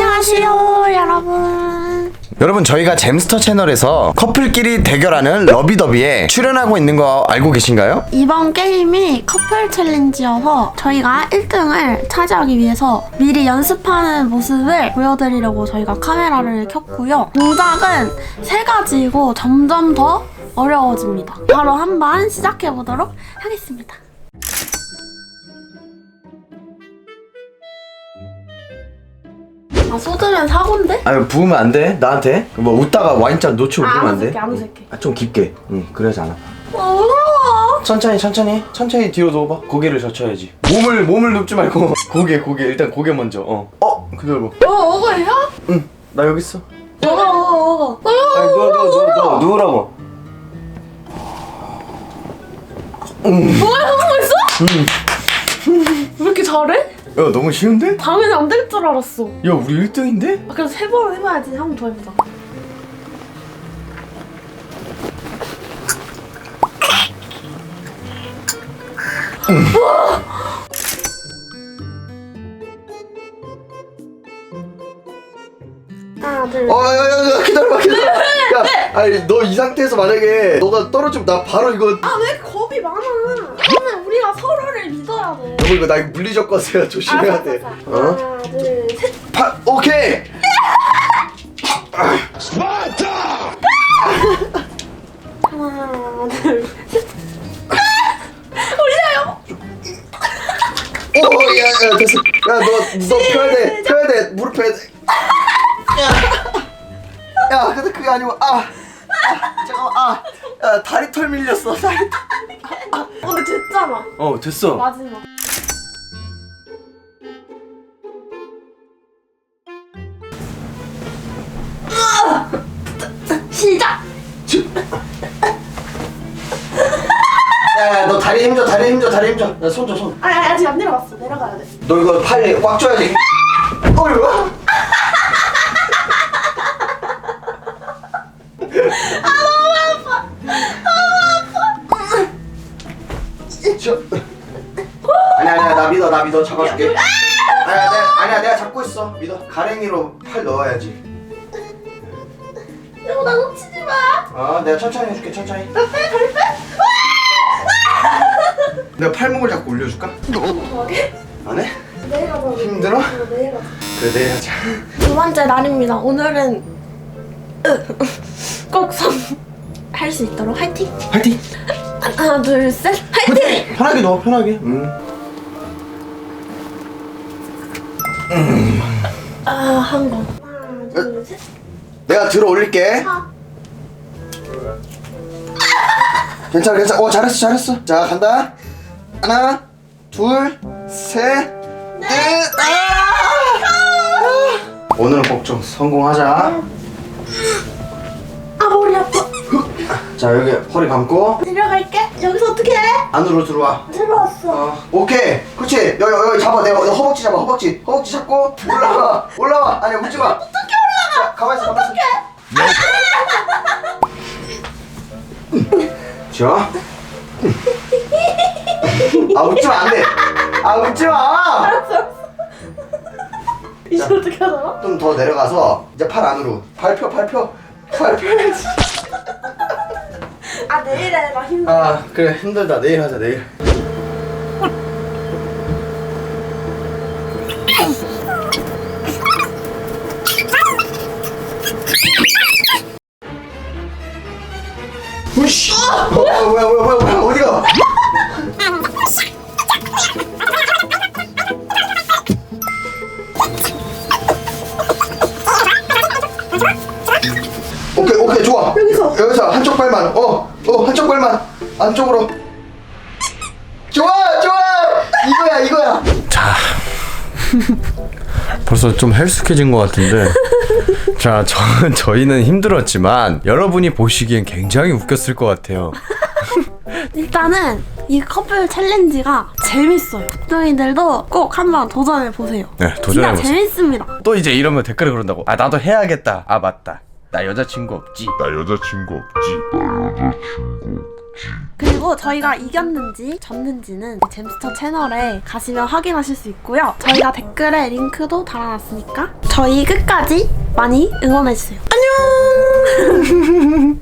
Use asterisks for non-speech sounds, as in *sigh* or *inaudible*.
안녕하세요, 여러분. 여러분 저희가 잼스터 채널에서 커플끼리 대결하는 러비더비에 출연하고 있는 거 알고 계신가요? 이번 게임이 커플 챌린지여서 저희가 1등을 차지하기 위해서 미리 연습하는 모습을 보여드리려고 저희가 카메라를 켰고요. 동작은 세 가지이고 점점 더 어려워집니다. 바로 한번 시작해보도록 하겠습니다. 아, 쏟으면 사고인데? 아니 부으면 안 돼. 나한테. 뭐 웃다가 와인잔 놓치고 아, 부으면 안안 돼. 안 웃을게. 아, 좀 깊게. 응, 그래야지 안 아파. 아, 어려워. 천천히 천천히 천천히 뒤로 누워봐. 고개를 젖혀야지. 몸을 몸을 눕지 말고 *laughs* 고개 고개 일단 고개 먼저. 어. 어. 그대로. 어, 억울해요? 응. 나 여기 있어. 어, 어, 어, 어. 아니 누워 누워 누워 누워 누우라고. 뭐야, 하고 있어? 왜 이렇게 잘해? 야 너무 쉬운데? 당연히 안 될 줄 알았어. 야 우리 1등인데? 아, 그래서 세번 해봐야지. 한 번 더 해보자. 하나, 둘, 어, 야, 야, 야, 기다려봐, 기다려. 야, 아니, 너 이 상태에서 만약에 너가 떨어지면 나 바로 이거. 아, 왜 돼. 여보, 이거 나 이거 물리적 거세요. 조심해야 돼. 알았어, 어? 하나, 둘, 셋. 파, 오케이. 하나, 둘, 셋. 올려요. 오, 야, 야, 됐어. 야, 너, 너 펴야 돼. 펴야 돼. 무릎 펴야 돼. 야, 야, 근데 그게 아니고, 아. 아, 잠깐만, 아. 야, 다리 털 밀렸어. 다리 털. 됐잖아. 어, 됐어. 마지막. 시작. 야, 야, 너 다리 힘줘, 다리 힘줘, 다리 힘줘. 야, 손 줘, 손. 아, 아, 아직 안 내려갔어. 내려가야 돼. 너 이거 팔 꽉 줘야지. 어이구. 저... 아니야 아니야 나 믿어 나 믿어 잡아줄게 아니야 내가, 아니야 내가 잡고 있어 믿어 가랭이로 팔 넣어야지 여보, 나 놓치지 마. 어 내가 천천히 해줄게 천천히 나 빼, 다리 빼. 내가 팔목을 잡고 올려줄까? 뭐하게? 안 해? 내려가자. 힘들어? 어. 그래 내일 하자 두 번째 날입니다. 오늘은 꼭 할 수 있도록 화이팅. 파이팅 하나, 둘, 셋. 화이팅. 편하게 넣어 편하게. 음. 아, 한 번. 하나, 둘, 셋. 내가 들어 올릴게. 아. 괜찮아 괜찮아. 어 잘했어 잘했어. 자 간다. 하나 둘 셋넷 오늘은 꼭 좀 성공하자 자 여기 허리 감고. 내려갈게. 여기서 어떻게 해? 안으로 들어와. 들어왔어. 어 오케이. 그렇지. 여기 여기 잡아. 내가 너 허벅지 잡아. 허벅지. 허벅지 잡고. 올라와. 올라와. 아니 웃지 마. 어떻게 올라가. 자, 가만히 있어 가만히 있어. 자. 아 웃지 마. 안돼. 아 웃지 마좀 이제 어떻게 하더라? 더 내려가서 이제 팔 안으로. 발표 발표 발표 아, 내일 해. 나 힘들어. 아 그래 힘들다 내일 하자 내일 여기서. 여기서 한쪽 발만 어 어 한쪽 발만 안쪽으로 좋아 좋아 이거야 이거야 자 벌써 좀 헬스케진 것 같은데 자 저, 저희는 힘들었지만 여러분이 보시기엔 굉장히 웃겼을 것 같아요 일단은 이 커플 챌린지가 재밌어요. 국동이들도 꼭 한번 도전해 보세요. 네 진짜 도전해보세요 재밌습니다. 또 이제 이러면 댓글에 그런다고 아 나도 해야겠다 아 맞다 나 여자친구 없지 나 여자친구 없지. 나 여자친구 그리고 저희가 이겼는지 졌는지는 잼스터 채널에 가시면 확인하실 수 있고요. 저희가 댓글에 링크도 달아놨으니까 저희 끝까지 많이 응원해주세요. 안녕! *laughs*